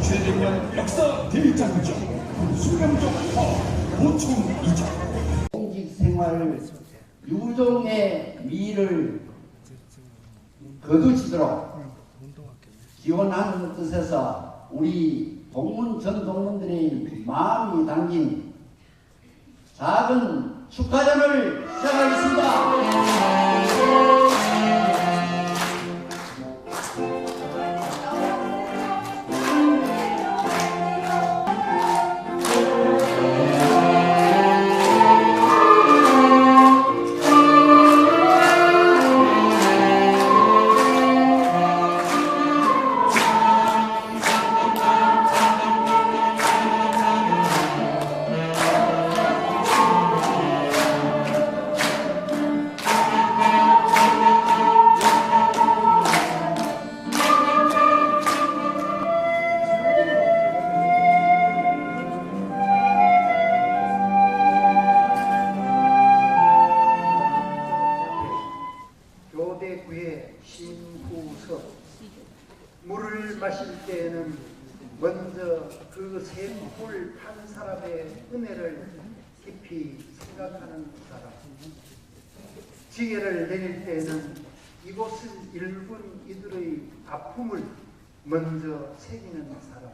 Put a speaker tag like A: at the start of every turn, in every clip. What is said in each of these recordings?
A: 최진영 역사 대장죠 수명적 허 어, 보충이자
B: 공직 생활을 유종의 미를 거두시도록 기원하는 뜻에서 우리 동문 전 동문들의 마음이 담긴 작은 축하전을 시작하겠습니다.
C: 먼저 그 샘물 판 사람의 은혜를 깊이 생각하는 사람. 지혜를 내릴 때에는 이곳을 일군 이들의 아픔을 먼저 새기는 사람.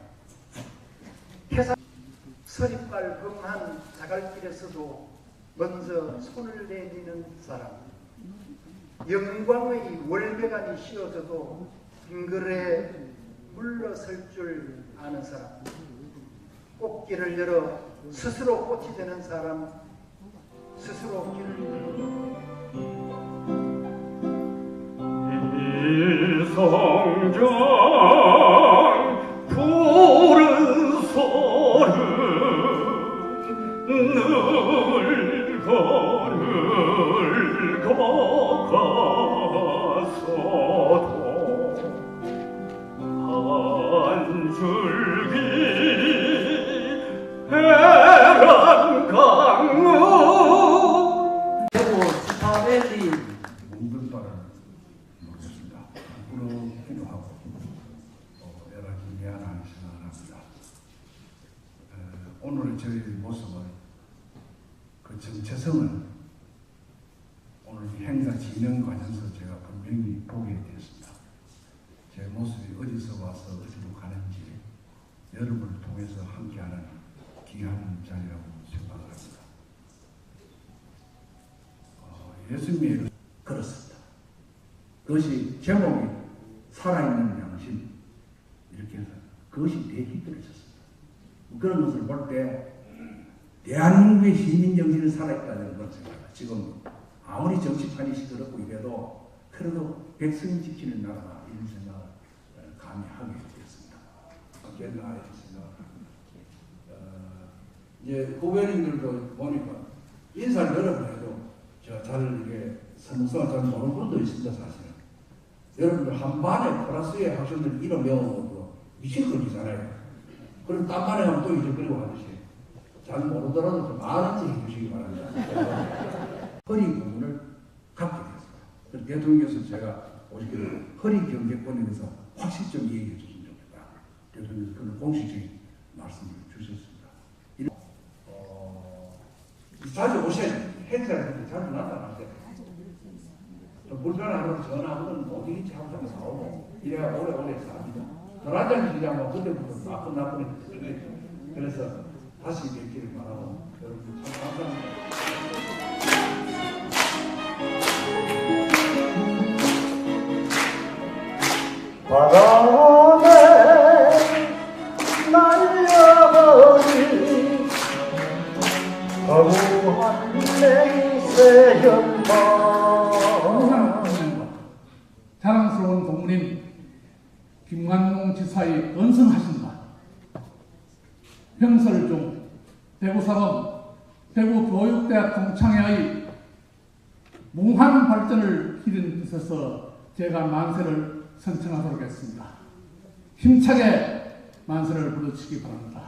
C: 회사 서리발 험한 자갈길에서도 먼저 손을 내미는 사람. 영광의 월배관이 씌워져도 빙글에 물러설 줄 아는 사람. 꽃길을 열어 스스로 꽃이 되는 사람. 스스로 길을 열어.
D: 일성장 줄기 해란 강물
B: 대구 스타밸리
E: 몽글바를 모르겠습니다. 부끄럽기도 하고 어, 미안한 생각을 합니다. 오늘의 저희 모습은 그 정체성을 오늘 이 행사 진행 과정에서 제가 분명히 보게 됐습니다. 제 모습이 어디서 와서 어디로 가는지 여러분을 통해서 함께하는 귀한 자리라고 생각을 합니다. 어, 예수님의 그렇습니다. 그것이 제목이 살아있는 양심 이렇게 해서 그것이 대기들어졌습니다. 그런 것을 볼 때 대한민국의 시민 정신이 살아있다는 걸 생각합니다. 지금 아무리 정치판이 시끄럽고 이래도 그래도 백성이 지키는 나라다 이런 생각을 어, 감히 하게 되었습니다. 옛날에 생각합니다. 어, 이제 후배님들도 보니까 인사를 여러 번 해도 저잘 이게 성성을 잘 모르는 분도 있습니다 사실은. 여러분들 한 반에 플러스의 학생들 이름 외워놓고 미칠 거리잖아요. 그럼 딴 반에 가면 또 잊어버리고 하듯이 잘 모르더라도 좀 아는지 해주시기 바랍니다. 허리 부분을 갖게. 그래서 대통령께서 제가 오시기를 허리 경제권에 대해서 확실히 좀 얘기해 주시면 대통령께서 그런 공식적인 말씀을 주셨습니다. 어, 자주 오셔야. 행사할 때 자주 나타날 때. 좀 불편하면 전화하면 어디든지 항상 나오고 이래야 오래오래 삽니다. 그냥 뭐 그때부터 나쁜 나쁜 애들 그래서 다시 뵙기를 바라고 여러분 참 감사합니다.
D: 바람
F: 자랑스러운 동문인 김관용 지사의 언성하신다. 평설중 대구사범 대구교육대학 동창회의 몽환 발전을 기린 뜻에서 제가 만세를 선청하도록 했습니다. 힘차게 만세를 부르시기 바랍니다.